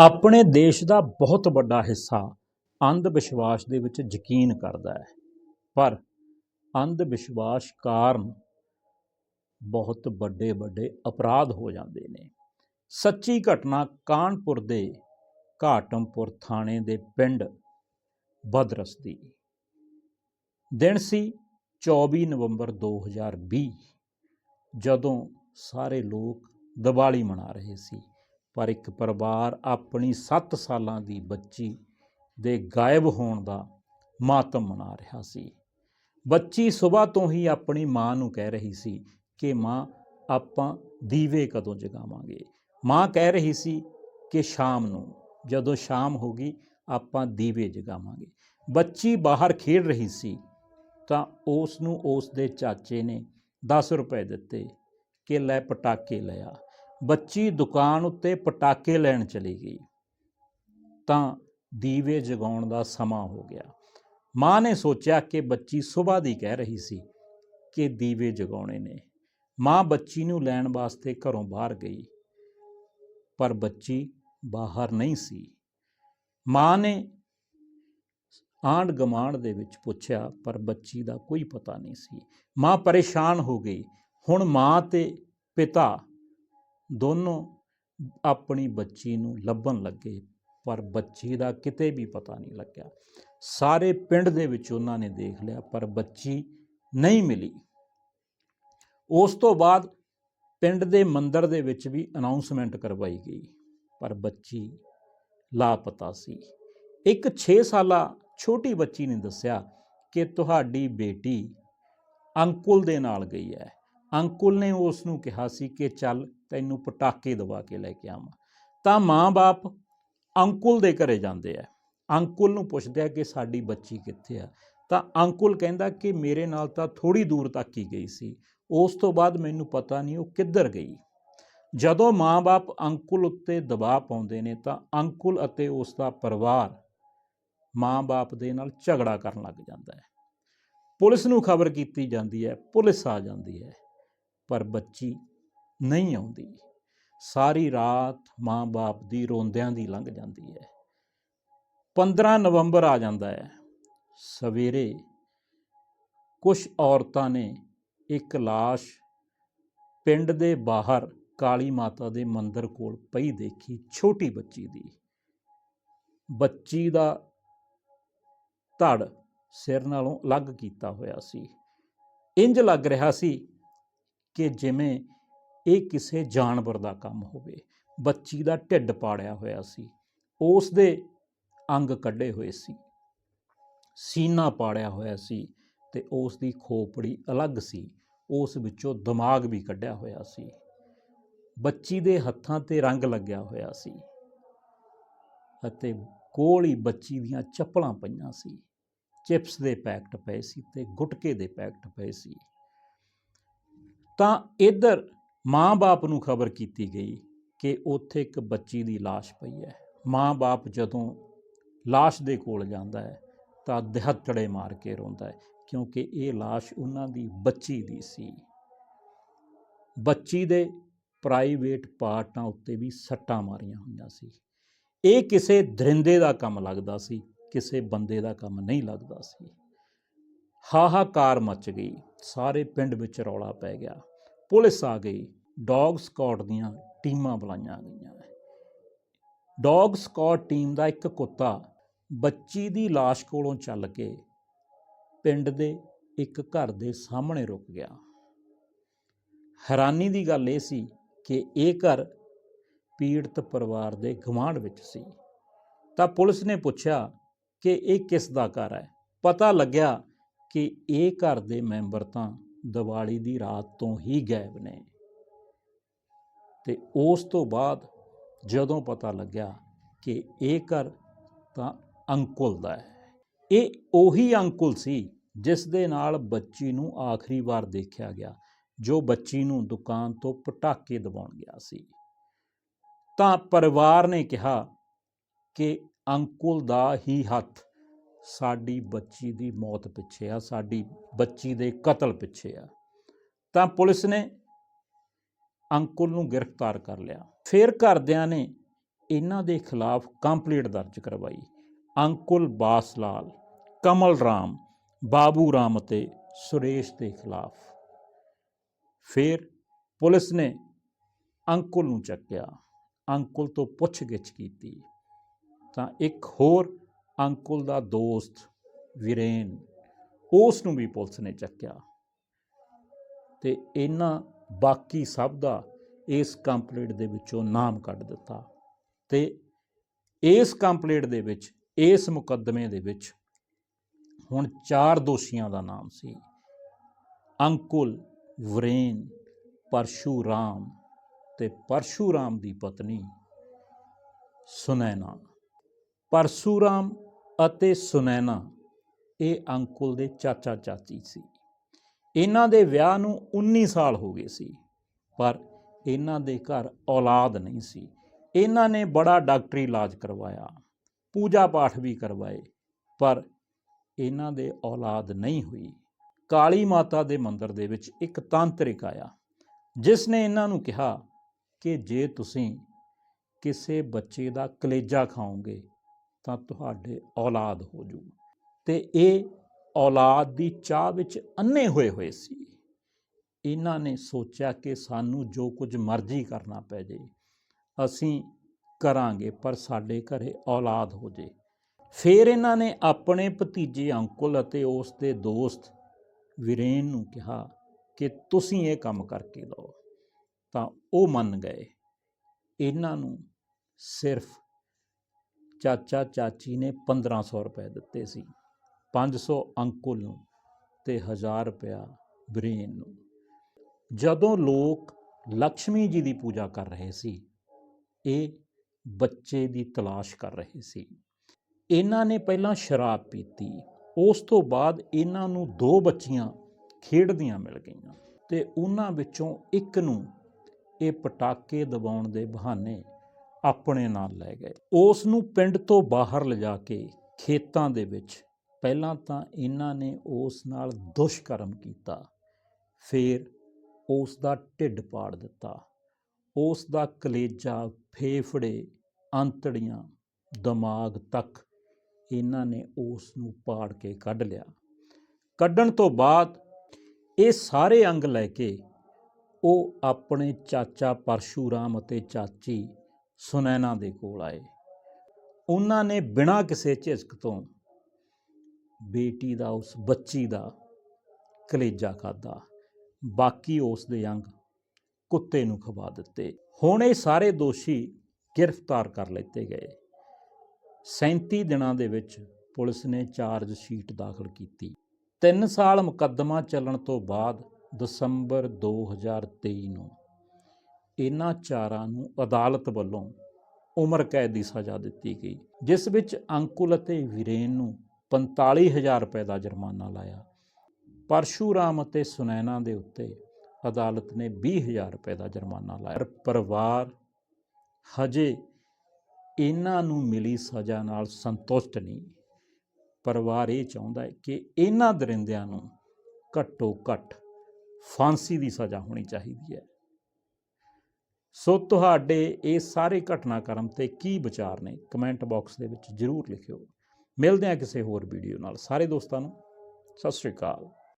ਆਪਣੇ ਦੇਸ਼ ਦਾ ਬਹੁਤ ਵੱਡਾ ਹਿੱਸਾ ਅੰਧ ਵਿਸ਼ਵਾਸ ਦੇ ਵਿੱਚ ਯਕੀਨ ਕਰਦਾ ਹੈ। ਪਰ ਅੰਧ ਵਿਸ਼ਵਾਸ ਕਾਰਨ ਬਹੁਤ ਵੱਡੇ ਵੱਡੇ ਅਪਰਾਧ ਹੋ ਜਾਂਦੇ ਨੇ। ਸੱਚੀ ਘਟਨਾ ਕਾਨਪੁਰ ਦੇ ਘਾਟਮਪੁਰ ਥਾਣੇ ਦੇ ਪਿੰਡ ਬਦਰਸ ਦੀ। ਦਿਨ ਸੀ 24 ਨਵੰਬਰ 2020 ਜਦੋਂ ਸਾਰੇ ਲੋਕ ਦੀਵਾਲੀ ਮਨਾ ਰਹੇ ਸੀ। ਪਰ ਇੱਕ ਪਰਿਵਾਰ ਆਪਣੀ 7 ਸਾਲਾਂ ਦੀ ਬੱਚੀ ਦੇ ਗਾਇਬ ਹੋਣ ਦਾ ਮਾਤਮ ਮਨਾ ਰਿਹਾ ਸੀ। ਬੱਚੀ ਸਵੇਰ ਤੋਂ ਹੀ ਆਪਣੀ ਮਾਂ ਨੂੰ ਕਹਿ ਰਹੀ ਸੀ ਕਿ ਮਾਂ, ਆਪਾਂ ਦੀਵੇ ਕਦੋਂ ਜਗਾਵਾਂਗੇ? ਮਾਂ ਕਹਿ ਰਹੀ ਸੀ ਕਿ ਸ਼ਾਮ ਨੂੰ, ਜਦੋਂ ਸ਼ਾਮ ਹੋਗੀ ਆਪਾਂ ਦੀਵੇ ਜਗਾਵਾਂਗੇ। ਬੱਚੀ ਬਾਹਰ ਖੇਡ ਰਹੀ ਸੀ ਤਾਂ ਉਸ ਨੂੰ ਉਸ ਦੇ ਚਾਚੇ ਨੇ 10 ਰੁਪਏ ਦਿੱਤੇ ਕਿ ਲੈ ਪਟਾਕੇ ਲਿਆ ਬੱਚੀ ਦੁਕਾਨ ਉੱਤੇ ਪਟਾਕੇ ਲੈਣ ਚਲੀ ਗਈ। ਤਾਂ ਦੀਵੇ ਜਗਾਉਣ ਦਾ ਸਮਾਂ ਹੋ ਗਿਆ। ਮਾਂ ਨੇ ਸੋਚਿਆ ਕਿ ਬੱਚੀ ਸਵੇਰ ਦੀ ਕਹਿ ਰਹੀ ਸੀ ਕਿ ਦੀਵੇ ਜਗਾਉਣੇ ਨੇ। ਮਾਂ ਬੱਚੀ ਨੂੰ ਲੈਣ ਵਾਸਤੇ ਘਰੋਂ ਬਾਹਰ ਗਈ, ਪਰ ਬੱਚੀ ਬਾਹਰ ਨਹੀਂ ਸੀ। ਮਾਂ ਨੇ ਆਂਢ ਗਮਾਂਡ ਦੇ ਵਿੱਚ ਪੁੱਛਿਆ, ਪਰ ਬੱਚੀ ਦਾ ਕੋਈ ਪਤਾ ਨਹੀਂ ਸੀ। ਮਾਂ ਪਰੇਸ਼ਾਨ ਹੋ ਗਈ। ਹੁਣ ਮਾਂ ਤੇ ਪਿਤਾ ਦੋਨੋਂ ਆਪਣੀ ਬੱਚੀ ਨੂੰ ਲੱਭਣ ਲੱਗੇ, ਪਰ ਬੱਚੀ ਦਾ ਕਿਤੇ ਵੀ ਪਤਾ ਨਹੀਂ ਲੱਗਿਆ। ਸਾਰੇ ਪਿੰਡ ਦੇ ਵਿੱਚ ਉਹਨਾਂ ਨੇ ਦੇਖ ਲਿਆ, ਪਰ ਬੱਚੀ ਨਹੀਂ ਮਿਲੀ। ਉਸ ਤੋਂ ਬਾਅਦ ਪਿੰਡ ਦੇ ਮੰਦਰ ਦੇ ਵਿੱਚ ਵੀ ਅਨਾਉਂਸਮੈਂਟ ਕਰਵਾਈ ਗਈ, ਪਰ ਬੱਚੀ ਲਾਪਤਾ ਸੀ। ਇੱਕ 6 ਸਾਲਾ ਛੋਟੀ ਬੱਚੀ ਨੇ ਦੱਸਿਆ ਕਿ ਤੁਹਾਡੀ ਬੇਟੀ ਅੰਕੁਲ ਦੇ ਨਾਲ ਗਈ ਹੈ। ਅੰਕੁਲ ਨੇ ਉਸ ਨੂੰ ਕਿਹਾ ਸੀ ਕਿ ਚੱਲ ਤੈਨੂੰ ਪਟਾਕੇ ਦਵਾ ਕੇ ਲੈ ਕੇ ਆਵਾਂ। ਤਾਂ ਮਾਂ-ਬਾਪ ਅੰਕੁਲ ਦੇ ਘਰੇ ਜਾਂਦੇ ਆ। ਅੰਕੁਲ ਨੂੰ ਪੁੱਛਦੇ ਆ ਕਿ ਸਾਡੀ ਬੱਚੀ ਕਿੱਥੇ ਆ? ਤਾਂ ਅੰਕੁਲ ਕਹਿੰਦਾ ਕਿ ਮੇਰੇ ਨਾਲ ਤਾਂ ਥੋੜੀ ਦੂਰ ਤੱਕ ਹੀ ਗਈ ਸੀ। ਉਸ ਤੋਂ ਬਾਅਦ ਮੈਨੂੰ ਪਤਾ ਨਹੀਂ ਉਹ ਕਿੱਧਰ ਗਈ। ਜਦੋਂ ਮਾਂ-ਬਾਪ ਅੰਕੁਲ ਉੱਤੇ ਦਬਾਅ ਪਾਉਂਦੇ ਨੇ ਤਾਂ ਅੰਕੁਲ ਅਤੇ ਉਸ ਦਾ ਪਰਿਵਾਰ ਮਾਂ-ਬਾਪ ਦੇ ਨਾਲ ਝਗੜਾ ਕਰਨ ਲੱਗ ਜਾਂਦਾ ਹੈ। ਪੁਲਿਸ ਨੂੰ ਖਬਰ ਕੀਤੀ ਜਾਂਦੀ ਹੈ। ਪੁਲਿਸ ਆ ਜਾਂਦੀ ਹੈ। ਪਰ ਬੱਚੀ ਨਹੀਂ ਆਉਂਦੀ। ਸਾਰੀ ਰਾਤ ਮਾਂ-ਬਾਪ ਦੀ ਰੋਂਦਿਆਂ ਦੀ ਲੰਘ ਜਾਂਦੀ ਹੈ। 15 ਨਵੰਬਰ ਆ ਜਾਂਦਾ ਹੈ। ਸਵੇਰੇ ਕੁਝ ਔਰਤਾਂ ਨੇ ਇੱਕ ਲਾਸ਼ ਪਿੰਡ ਦੇ ਬਾਹਰ ਕਾਲੀ ਮਾਤਾ ਦੇ ਮੰਦਿਰ ਕੋਲ ਪਈ ਦੇਖੀ ਛੋਟੀ ਬੱਚੀ ਦੀ। ਬੱਚੀ ਦਾ ਧੜ ਸਿਰ ਨਾਲੋਂ ਅਲੱਗ ਕੀਤਾ ਹੋਇਆ ਸੀ। ਇੰਜ ਲੱਗ ਰਿਹਾ ਸੀ ਕਿ ਜਿਵੇਂ ਇਹ ਕਿਸੇ ਜਾਨਵਰ ਦਾ ਕੰਮ ਹੋਵੇ। ਬੱਚੀ ਦਾ ਢਿੱਡ ਪਾੜਿਆ ਹੋਇਆ ਸੀ। ਉਸ ਦੇ ਅੰਗ ਕੱਢੇ ਹੋਏ ਸੀ। ਸੀਨਾ ਪਾੜਿਆ ਹੋਇਆ ਸੀ ਤੇ ਉਸ ਦੀ ਖੋਪੜੀ ਅਲੱਗ ਸੀ। ਉਸ ਵਿੱਚੋਂ ਦਿਮਾਗ ਵੀ ਕੱਢਿਆ ਹੋਇਆ ਸੀ। ਬੱਚੀ ਦੇ ਹੱਥਾਂ ਤੇ ਰੰਗ ਲੱਗਿਆ ਹੋਇਆ ਸੀ ਅਤੇ ਕੋਲ ਹੀ ਬੱਚੀ ਦੀਆਂ ਚੱਪਲਾਂ ਪਈਆਂ ਸੀ। ਚਿਪਸ ਦੇ ਪੈਕਟ ਪਏ ਸੀ ਤੇ ਗੁਟਕੇ ਦੇ ਪੈਕਟ ਪਏ ਸੀ। ਤਾਂ ਇੱਧਰ ਮਾਂ-ਬਾਪ ਨੂੰ ਖਬਰ ਕੀਤੀ ਗਈ ਕਿ ਉੱਥੇ ਇੱਕ ਬੱਚੀ ਦੀ লাশ ਪਈ ਹੈ ਮਾਂ-ਬਾਪ ਜਦੋਂ লাশ ਦੇ ਕੋਲ ਜਾਂਦਾ ਹੈ ਤਾਂ ਦਿਹੱਤੜੇ ਮਾਰ ਕੇ ਰੋਂਦਾ ਹੈ ਕਿਉਂਕਿ ਇਹ লাশ ਉਹਨਾਂ ਦੀ ਬੱਚੀ ਦੀ ਸੀ ਬੱਚੀ ਦੇ ਪ੍ਰਾਈਵੇਟ ਪਾਰਟਾਂ ਉੱਤੇ ਵੀ ਸੱਟਾਂ ਮਾਰੀਆਂ ਹੋਈਆਂ ਸੀ ਇਹ ਕਿਸੇ ਦਰਿੰਦੇ ਦਾ ਕੰਮ ਲੱਗਦਾ ਸੀ ਕਿਸੇ ਬੰਦੇ ਦਾ ਕੰਮ ਨਹੀਂ ਲੱਗਦਾ ਸੀ ਹਾਹਾਕਾਰ ਮਚ ਗਈ ਸਾਰੇ ਪਿੰਡ ਵਿੱਚ ਰੌਲਾ ਪੈ ਗਿਆ ਪੁਲਿਸ ਆ ਗਈ, ਡੌਗ ਸਕਾਟ ਦੀਆਂ ਟੀਮਾਂ ਬੁਲਾਈਆਂ ਗਈਆਂ। ਡੌਗ ਸਕਾਟ ਟੀਮ ਦਾ ਇੱਕ ਕੁੱਤਾ ਬੱਚੀ ਦੀ লাশ ਕੋਲੋਂ ਚੱਲ ਕੇ ਪਿੰਡ ਦੇ ਇੱਕ ਘਰ ਦੇ ਸਾਹਮਣੇ ਰੁਕ ਗਿਆ। ਹੈਰਾਨੀ ਦੀ ਗੱਲ ਇਹ ਸੀ ਕਿ ਇਹ ਘਰ ਪੀੜਤ ਪਰਿਵਾਰ ਦੇ ਗਵਾਂਢ ਵਿੱਚ ਸੀ। ਤਾਂ ਪੁਲਿਸ ਨੇ ਪੁੱਛਿਆ ਕਿ ਇਹ ਕਿਸ ਦਾ ਘਰ ਹੈ? ਪਤਾ ਲੱਗਿਆ ਕਿ ਇਹ ਘਰ ਦੇ ਮੈਂਬਰ ਤਾਂ ਦੀਵਾਲੀ ਦੀ ਰਾਤ ਤੋਂ ਹੀ ਗਾਇਬ ਨੇ। ਤੇ ਉਸ ਤੋਂ ਬਾਅਦ ਜਦੋਂ ਪਤਾ ਲੱਗਿਆ ਕਿ ਇਹ ਘਰ ਤਾਂ ਅੰਕੁਲ ਦਾ ਹੈ। ਇਹ ਉਹੀ ਅੰਕੁਲ ਸੀ ਜਿਸ ਦੇ ਨਾਲ ਬੱਚੀ ਨੂੰ ਆਖਰੀ ਵਾਰ ਦੇਖਿਆ ਗਿਆ, ਜੋ ਬੱਚੀ ਨੂੰ ਦੁਕਾਨ ਤੋਂ ਪਟਾਕੇ ਦਿਵਾਉਣ ਗਿਆ ਸੀ। ਤਾਂ ਪਰਿਵਾਰ ਨੇ ਕਿਹਾ ਕਿ ਅੰਕੁਲ ਦਾ ਹੀ ਹੱਥ ਸਾਡੀ ਬੱਚੀ ਦੀ ਮੌਤ ਪਿੱਛੇ ਆ, ਸਾਡੀ ਬੱਚੀ ਦੇ ਕਤਲ ਪਿੱਛੇ ਆ। ਤਾਂ ਪੁਲਿਸ ਨੇ ਅੰਕੁਲ ਨੂੰ ਗ੍ਰਿਫਤਾਰ ਕਰ ਲਿਆ। ਫਿਰ ਘਰਦਿਆਂ ਨੇ ਇਹਨਾਂ ਦੇ ਖਿਲਾਫ ਕੰਪਲੇਂਟ ਦਰਜ ਕਰਵਾਈ। ਅੰਕੁਲ ਬਾਸ ਲਾਲ ਕਮਲ ਰਾਮ, ਬਾਬੂ ਰਾਮ ਅਤੇ ਸੁਰੇਸ਼ ਦੇ ਖਿਲਾਫ। ਫਿਰ ਪੁਲਿਸ ਨੇ ਅੰਕੁਲ ਨੂੰ ਚੱਕਿਆ। ਅੰਕੁਲ ਤੋਂ ਪੁੱਛਗਿੱਛ ਕੀਤੀ। ਤਾਂ ਇੱਕ ਹੋਰ ਅੰਕੁਲ ਦਾ ਦੋਸਤ ਵੀਰੇਨ, ਉਸ ਨੂੰ ਵੀ ਪੁਲਿਸ ਨੇ ਚੱਕਿਆ। ਤੇ ਇਹਨਾਂ ਬਾਕੀ ਸਭ ਦਾ ਇਸ ਕੰਪਲੀਟ ਦੇ ਵਿੱਚੋਂ ਨਾਮ ਕੱਢ ਦਿੱਤਾ। ਤੇ ਇਸ ਕੰਪਲੀਟ ਦੇ ਵਿੱਚ, ਇਸ ਮੁਕੱਦਮੇ ਦੇ ਵਿੱਚ ਹੁਣ ਚਾਰ ਦੋਸ਼ੀਆਂ ਦਾ ਨਾਮ ਸੀ। ਅੰਕੁਲ, ਵਰੇਨ, ਪਰਸ਼ੂਰਾਮ ਤੇ ਪਰਸ਼ੂਰਾਮ ਦੀ ਪਤਨੀ ਸੁਨੈਨਾ। ਪਰਸ਼ੂਰਾਮ ਅਤੇ ਸੁਨੈਨਾ, ਇਹ ਅੰਕੁਲ ਦੇ ਚਾਚਾ ਚਾਚੀ ਸੀ। ਇਹਨਾਂ ਦੇ ਵਿਆਹ ਨੂੰ 19 ਸਾਲ ਹੋ ਗਏ ਸੀ, ਪਰ ਇਹਨਾਂ ਦੇ ਘਰ ਔਲਾਦ ਨਹੀਂ ਸੀ। ਇਹਨਾਂ ਨੇ ਬੜਾ ਡਾਕਟਰੀ ਇਲਾਜ ਕਰਵਾਇਆ, ਪੂਜਾ ਪਾਠ ਵੀ ਕਰਵਾਏ, ਪਰ ਇਹਨਾਂ ਦੇ ਔਲਾਦ ਨਹੀਂ ਹੋਈ। ਕਾਲੀ ਮਾਤਾ ਦੇ ਮੰਦਿਰ ਦੇ ਵਿੱਚ ਇੱਕ ਤਾਂਤਰਿਕ ਆਇਆ, ਜਿਸ ਨੇ ਇਹਨਾਂ ਨੂੰ ਕਿਹਾ ਕਿ ਜੇ ਤੁਸੀਂ ਕਿਸੇ ਬੱਚੇ ਦਾ ਕਲੇਜਾ ਖਾਓਗੇ ਤਾਂ ਤੁਹਾਡੇ ਔਲਾਦ ਹੋ ਜੂ। ਤੇ ਇਹ ਔਲਾਦ ਦੀ ਚਾਹ ਵਿੱਚ ਅੰਨੇ ਹੋਏ ਹੋਏ ਸੀ। ਇਹਨਾਂ ਨੇ ਸੋਚਿਆ ਕਿ ਸਾਨੂੰ ਜੋ ਕੁਝ ਮਰਜ਼ੀ ਕਰਨਾ ਪੈ ਜੇ, ਅਸੀਂ ਕਰਾਂਗੇ, ਪਰ ਸਾਡੇ ਘਰੇ ਔਲਾਦ ਹੋ ਜੇ। ਫਿਰ ਇਹਨਾਂ ਨੇ ਆਪਣੇ ਭਤੀਜੇ ਅੰਕੁਲ ਅਤੇ ਉਸ ਦੇ ਦੋਸਤ ਵੀਰੇਨ ਨੂੰ ਕਿਹਾ ਕਿ ਤੁਸੀਂ ਇਹ ਕੰਮ ਕਰਕੇ ਲਓ। ਤਾਂ ਉਹ ਮੰਨ ਗਏ। ਇਹਨਾਂ ਨੂੰ ਸਿਰਫ ਚਾਚਾ ਚਾਚੀ ਨੇ 1500 ਰੁਪਏ ਦਿੱਤੇ ਸੀ। 500 ਅੰਕੁਲ ਨੂੰ ਤੇ 1000 ਰੁਪਇਆ ਬ੍ਰੇਨ ਨੂੰ। ਜਦੋਂ ਲੋਕ ਲక్ష్ਮੀ ਜੀ ਦੀ ਪੂਜਾ ਕਰ ਰਹੇ ਸੀ, ਇਹ ਬੱਚੇ ਦੀ ਤਲਾਸ਼ ਕਰ ਰਹੇ ਸੀ। ਇਹਨਾਂ ਨੇ ਪਹਿਲਾਂ ਸ਼ਰਾਬ ਪੀਤੀ। ਉਸ ਤੋਂ ਬਾਅਦ ਇਹਨਾਂ ਨੂੰ ਦੋ ਬੱਚੀਆਂ ਖੇਡਦੀਆਂ ਮਿਲ ਗਈਆਂ ਤੇ ਉਹਨਾਂ ਵਿੱਚੋਂ ਇੱਕ ਨੂੰ ਇਹ ਪਟਾਕੇ ਦਬਾਉਣ ਦੇ ਬਹਾਨੇ ਆਪਣੇ ਨਾਲ ਲੈ ਗਏ। ਉਸ ਨੂੰ ਪਿੰਡ ਤੋਂ ਬਾਹਰ ਲਿਜਾ ਕੇ ਖੇਤਾਂ ਦੇ ਵਿੱਚ ਪਹਿਲਾਂ ਤਾਂ ਇਹਨਾਂ ਨੇ ਉਸ ਨਾਲ ਦੁਸ਼ਕਰਮ ਕੀਤਾ। ਫਿਰ ਉਸ ਦਾ ਢਿੱਡ ਪਾੜ ਦਿੱਤਾ। ਉਸ ਦਾ ਕਲੇਜਾ ਫੇਫੜੇ, ਅੰਤੜੀਆਂ, ਦਿਮਾਗ ਤੱਕ ਇਹਨਾਂ ਨੇ ਉਸ ਨੂੰ ਪਾੜ ਕੇ ਕੱਢ ਲਿਆ। ਕੱਢਣ ਤੋਂ ਬਾਅਦ ਇਹ ਸਾਰੇ ਅੰਗ ਲੈ ਕੇ ਉਹ ਆਪਣੇ ਚਾਚਾ ਪਰਸ਼ੂਰਾਮ ਅਤੇ ਚਾਚੀ ਸੁਨੈਨਾ ਦੇ ਕੋਲ ਆਏ। ਉਹਨਾਂ ਨੇ ਬਿਨਾਂ ਕਿਸੇ ਝਿਜਕ ਤੋਂ ਬੇਟੀ ਦਾ, ਉਸ ਬੱਚੀ ਦਾ ਕਲੇਜਾ ਖਾਦਾ ਬਾਕੀ ਉਸ ਦੇ ਅੰਗ ਕੁੱਤੇ ਨੂੰ ਖਵਾ ਦਿੱਤੇ। ਹੁਣ ਇਹ ਸਾਰੇ ਦੋਸ਼ੀ ਗ੍ਰਿਫਤਾਰ ਕਰ ਲਿੱਤੇ ਗਏ। 37 ਦਿਨਾਂ ਦੇ ਵਿੱਚ ਪੁਲਿਸ ਨੇ ਚਾਰਜ ਸ਼ੀਟ ਦਾਖਲ ਕੀਤੀ। 3 ਸਾਲ ਮੁਕੱਦਮਾ ਚੱਲਣ ਤੋਂ ਬਾਅਦ ਦਸੰਬਰ 2023 ਨੂੰ ਇਹਨਾਂ ਚਾਰਾਂ ਨੂੰ ਅਦਾਲਤ ਵੱਲੋਂ ਉਮਰ ਕੈਦ ਦੀ ਸਜ਼ਾ ਦਿੱਤੀ ਗਈ, ਜਿਸ ਵਿੱਚ ਅੰਕੁਲ ਅਤੇ ਵੀਰੇਨ ਨੂੰ 45000 ਰੁਪਏ ਦਾ ਜੁਰਮਾਨਾ ਲਾਇਆ। ਪਰਸ਼ੂਰਾਮ ਅਤੇ ਸੁਨੈਨਾ ਦੇ ਉੱਤੇ ਅਦਾਲਤ ਨੇ 20000 ਰੁਪਏ ਦਾ ਜੁਰਮਾਨਾ ਲਾਇਆ। ਪਰਿਵਾਰ ਹਜੇ ਇਹਨਾਂ ਨੂੰ ਮਿਲੀ ਸਜ਼ਾ ਨਾਲ ਸੰਤੁਸ਼ਟ ਨਹੀਂ। ਪਰਿਵਾਰ ਇਹ ਚਾਹੁੰਦਾ ਹੈ ਕਿ ਇਹਨਾਂ ਦਰਿੰਦਿਆਂ ਨੂੰ ਘੱਟੋ ਘੱਟ ਫਾਂਸੀ ਦੀ ਸਜ਼ਾ ਹੋਣੀ ਚਾਹੀਦੀ ਹੈ। ਸੋ ਤੁਹਾਡੇ ਇਹ ਸਾਰੇ ਘਟਨਾਕ੍ਰਮ ਤੇ ਕੀ ਵਿਚਾਰ ਨੇ, ਕਮੈਂਟ ਬਾਕਸ ਦੇ ਵਿੱਚ ਜਰੂਰ ਲਿਖਿਓ। ਮਿਲਦੇ ਹਾਂ ਕਿਸੇ ਹੋਰ ਵੀਡੀਓ ਨਾਲ। ਸਾਰੇ ਦੋਸਤਾਂ ਨੂੰ ਸਤਿ ਸ਼੍ਰੀ ਅਕਾਲ।